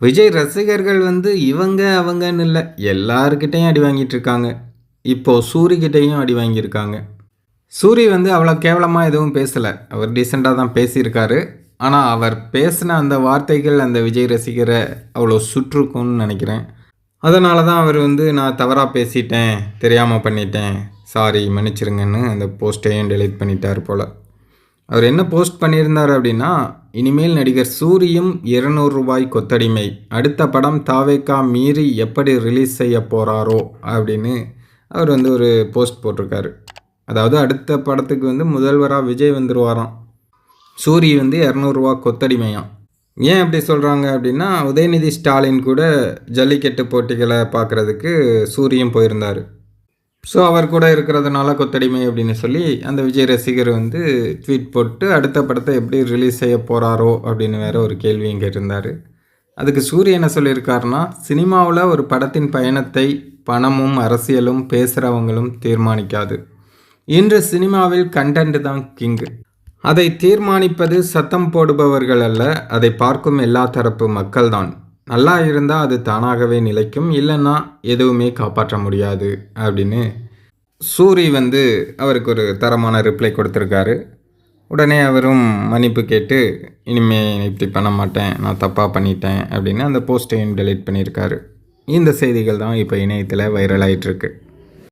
விஜய் ரசிகர்கள் வந்து இவங்க அவங்கன்னு இல்லை. எல்லாருக்கிட்டேயும் அடி வாங்கிட்டு இருக்காங்க. இப்போது சூரிக்கிட்டேயும் அடி வாங்கியிருக்காங்க. சூரி வந்து அவ்வளோ கேவலமாக எதுவும் பேசலை. அவர் டீசெண்டாக தான் பேசியிருக்காரு. ஆனால் அவர் பேசின அந்த வார்த்தைகள் அந்த விஜய் ரசிகரை அவ்வளோ சுற்றுக்கும்னு நினைக்கிறேன். அதனால தான் அவர் வந்து நான் தவறாக பேசிட்டேன் தெரியாமல் பண்ணிட்டேன். சாரி மன்னிச்சிருங்கன்னு அந்த போஸ்ட்டையும் டெலீட் பண்ணிட்டார் போல். அவர் என்ன போஸ்ட் பண்ணியிருந்தார் அப்படின்னா இனிமேல் நடிகர் சூரியும் 200 ரூபாய் கொத்தடிமை. அடுத்த படம் தாவேக்கா மீறி எப்படி ரிலீஸ் செய்ய போகிறாரோ அப்படின்னு அவர் வந்து ஒரு போஸ்ட் போட்டிருக்காரு. அதாவது அடுத்த படத்துக்கு வந்து முதல்வராக விஜய் வந்துருவாராம். சூரி வந்து இரநூறுவா கொத்தடிமையாம். ஏன் அப்படி சொல்கிறாங்க அப்படின்னா உதயநிதி ஸ்டாலின் கூட ஜல்லிக்கட்டு போட்டிகளை பார்க்குறதுக்கு சூரியும் போயிருந்தார். ஸோ அவர் கூட இருக்கிறதுனால கொத்தடிமை அப்படின்னு சொல்லி அந்த விஜய் ரசிகர் வந்து ட்வீட் போட்டு அடுத்த படத்தை எப்படி ரிலீஸ் செய்ய போகிறாரோ அப்படின்னு வேற ஒரு கேள்வி இங்கே இருந்தார் அதுக்கு சூரிய என்ன சொல்லியிருக்காருன்னா சினிமாவில் ஒரு படத்தின் பயணத்தை பணமும் அரசியலும் பேசுகிறவங்களும் தீர்மானிக்காது. இன்று சினிமாவில் கண்டென்ட் தான் கிங்கு அதை தீர்மானிப்பது சத்தம் போடுபவர்கள் அல்ல அதை பார்க்கும் எல்லா தரப்பு மக்கள்தான். நல்லா இருந்தால் அது தானாகவே நிலைக்கும் இல்லைன்னா எதுவுமே காப்பாற்ற முடியாது அப்படின்னு சூரி வந்து அவருக்கு ஒரு தரமான ரிப்ளை கொடுத்துருக்காரு. உடனே அவரும் மன்னிப்பு கேட்டு இனிமே இப்படி பண்ண மாட்டேன் நான் தப்பாக பண்ணிட்டேன் அப்படின்னு அந்த போஸ்ட்டையும் டெலீட் பண்ணியிருக்காரு. இந்த செய்திகள் தான் இப்போ இணையத்தில் வைரல் ஆகிட்டுருக்கு